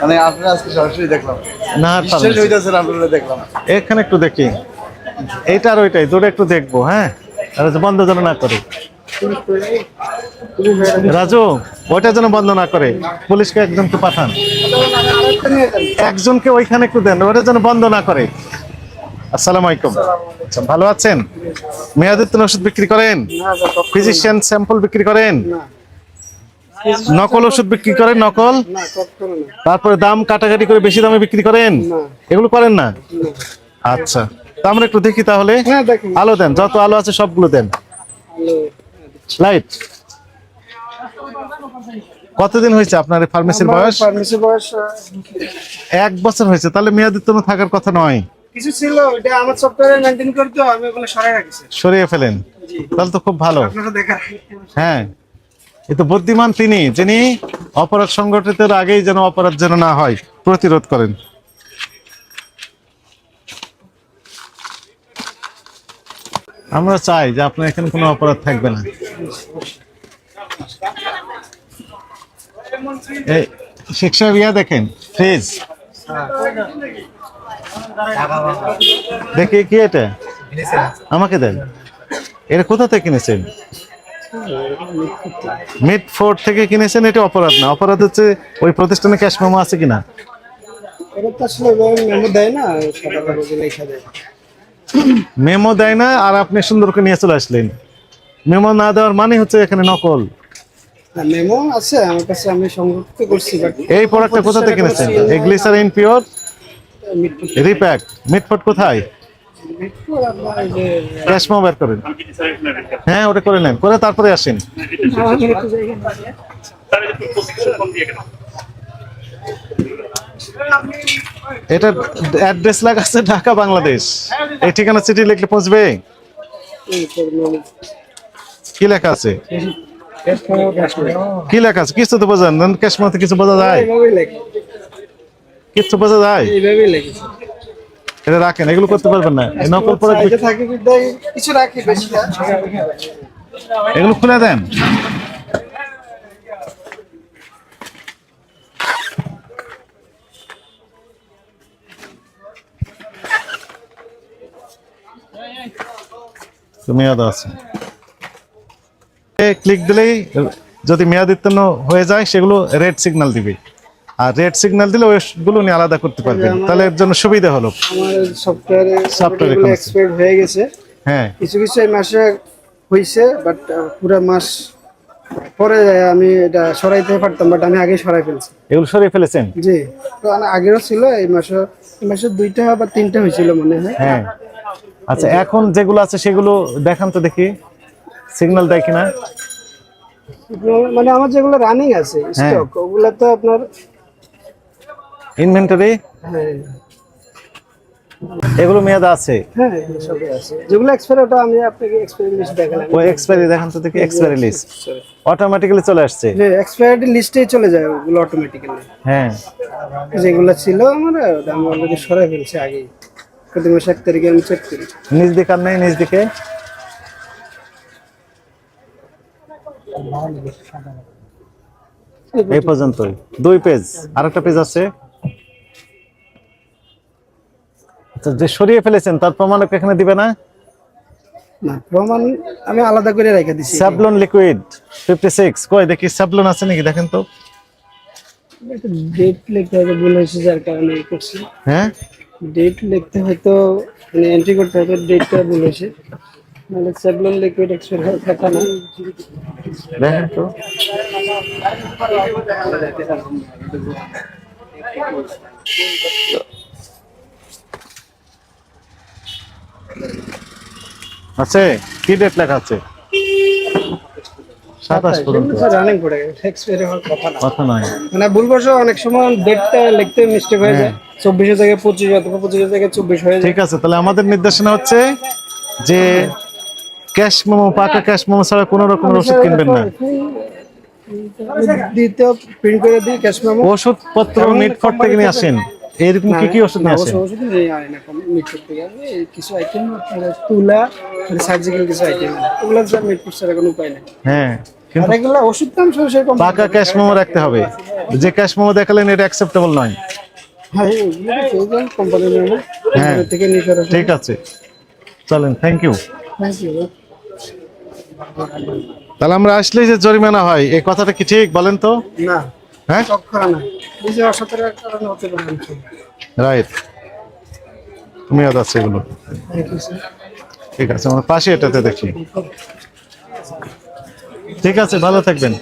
মানে আপনারা আজকে সরাসরি দেখলাম। না আপনারা দেখলাম। এখানে একটু দেখি। এইটা আর ওইটাই দুটো একটু দেখব হ্যাঁ? বন্ধ যেন না করে। রাজু ওইটা যেন বন্ধ না করে। পুলিশকে একজনকে পাঠান। একজনকে ওইখানে একটু দেন ওটা যেন বন্ধ না করে। আসসালামু আলাইকুম। আচ্ছা, ভালো আছেন? মেয়াদিত্তন ওষুধ বিক্রি করেন? ফিজিশিয়ান স্যাম্পল বিক্রি করেন? নকল ওষুধ বিক্রি করেন নকল? তারপরে দাম কাটাকাটি করে বেশি দামে বিক্রি করেন? এগুলো করেন না? আচ্ছা। তা আমরা একটু দেখি তাহলে। হ্যাঁ আলো দেন যত আলো আছে সবগুলো দেন। লাইট কতদিন হয়েছে আপনার ফার্মেসির বয়স? বয়স এক বছর হয়েছে তাহলে মেয়াদিত্তন থাকার কথা নয়। কিছু ছিল এটা আমার সফটওয়্যারে মেনটেন করতে আমি ওগুলো রাখছি। সরিয়ে ফেলেন। তাহলে তো খুব ভালো। আপনারা দেখা হ্যাঁ। এ তো বুদ্ধিমান তিনি, যিনি অপরাধ সংগঠিতের আগেই যেন অপরাধ যেন না হয়, প্রতিরোধ করেন। আমরা চাই যে আপনার এখানে কোনো অপরাধ থাকবে না। সাহেব, ইয়া দেখেন, ফ্রিজ। দেখি, কি এটা? আমাকে দেন। এটা কোথা থেকে কিনেছেন? মিড ফোর্ট থেকে কিনেছেন এটা অপরাধ না। অপরাধ হচ্ছে ওই প্রতিষ্ঠানে ক্যাশ মেমো আছে কিনা? মেমো দেয় না আর আপনি সুন্দর করে নিয়ে চলে আসলেন। মেমো না দেওয়ার মানে হচ্ছে এখানে নকল। মেমো আছে আমার কাছে আমি সংরক্ষিত করছি এই প্রোডাক্টটা কোথা থেকে কিনেছেন? এই গ্লিসারিন পিওর রিপ্যাক মিটফোর্ট কোথায়? ক্যাশ মেমো বের করেন। হ্যাঁ ওটা করে নেন। করে তারপরে আসেন। এটা অ্যাড্রেস লাগাচ্ছে ঢাকা বাংলাদেশ। এই ঠিকানা চিঠি লিখলে পৌঁছবে? কি লেখা আছে? কি লেখা আছে? কিছু তো বোঝেন। ক্যাশ মতো কিছু বোঝা যায়? কিছু বোঝা যায়? এইভাবেই এটা রাখেন এগুলো করতে পারবেন না। নকল বিদ্যায় কিছু রাখি বেশি না। এগুলো খুলে দেন। মেয়াদ আছে। ক্লিক দিলেই যদি মেয়াদিত্তন্ন হয়ে যায় সেগুলো রেড সিগন্যাল দিবে। আর রেড সিগন্যাল দিলে ওইগুলো উনি আলাদা করতে পারবেন। তাহলে এর জন্য সুবিধা হলো। সফটওয়্যারে এক্সপায়ার হয়ে গেছে। হ্যাঁ। কিছু কিছু এই মাসে হয়েছে বাট পুরো মাস পরে আমি এটা সরাইতে পারতাম বাট আমি আগে সরাই ফেলছি। এগুলো সরিয়ে ফেলেছেন? জি। তো আমার আগেও ছিল এই মাসে এই মাসে দুইটা বা তিনটা হয়েছিল মনে হয়। হ্যাঁ। আচ্ছা এখন যেগুলো আছে সেগুলো দেখান তো দেখি। সিগন্যাল দেয় কিনা? মানে আমার যেগুলো রানিং আছে স্টক ওগুলো তো আপনার ইনভেন্টরি? হ্যাঁ। এগুলো মেয়াদ আছে? হ্যাঁ সবই আছে। যেগুলো এক্সপায়ার ওটা আমি আপনাকে এক্সপায়ারি লিস্ট দেখালাম। ওই এক্সপায়ারি দেখান তো দেখি এক্সপায়ারি লিস্ট অটোমেটিক্যালি চলে আসছে? এক্সপায়ারি লিস্টেই চলে যায় ওগুলো অটোমেটিক্যালি হ্যাঁ। যেগুলো ছিল আমার আমি অলরেডি ফেলছি আগেই। প্রতি মাসে এক তারিখে আমি চেক করি। নিজ দিকে আর নেই নিজ দিকে? এই পর্যন্তই। দুই পেজ আরেকটা পেজ আছে? আচ্ছা যে সরিয়ে ফেলেছেন তার প্রমাণক এখানে দিবে না না প্রমাণ আমি আলাদা করে রেখে দিছি। লিকুইড কই দেখি আছে নাকি দেখেন তো। ডেট লিখতে হয়তো ভুল হয়েছে যার কারণে এই করছি। হ্যাঁ? ডেট লিখতে হয়তো মানে এন্ট্রি করতে হয়তো ডেটটা ভুল হয়েছে। সেভলন লিকুইড এক্সপায়ার হওয়ার কথা না। দেখেন তো। আছে? কি ডেট লেখা আছে? সাতাশ পর্যন্ত। রানিং পড়ে এক্সপায়ার হওয়ার কথা না। কথা নয় মানে ভুলবশ অনেক সময় ডেটটা লিখতে মিস্টেক হয়ে যায়। পঁচিশ অথবা চব্বিশ হয়ে যায়। ঠিক আছে তাহলে আমাদের নির্দেশনা হচ্ছে যে ক্যাশ মোমো পাকা ক্যাশ মোমো ছাড়া কোনো রকমের ওষুধ কিনবেন না। দ্বিতীয় প্রিন্ট করে দিই ক্যাশ মেমো। ওষুধ পত্র মিটফট থেকে নিয়ে আসেন। এরকম কি কি ওষুধ আসেন ওষুধ নিয়ে আয় না কম মিট করতে গেলে কিছু আইটেম তুলা মানে সার্জিক্যাল কিছু আইটেম ওগুলো যা কোনো উপায় নেই। হ্যাঁ কিন্তু আর এগুলা ওষুধ দাম সরাসরি কোম্পানি পাকা ক্যাশ মেমো রাখতে হবে। যে ক্যাশ মেমো দেখালেন এটা অ্যাকসেপ্টেবল নয়। হ্যাঁ হ্যাঁ। ঠিক আছে। চলেন থ্যাংক ইউ থ্যাংক ইউ তাহলে আমরা আসলেই যে জরিমানা হয় এই কথাটা কি ঠিক বলেন তো? না হ্যাঁ? অসতর্কের কারণে হতে পারে রাইট। তুমি আদ আছে এগুলো। ঠিক আছে আমার পাশে এটাতে দেখি। ঠিক আছে ভালো থাকবেন।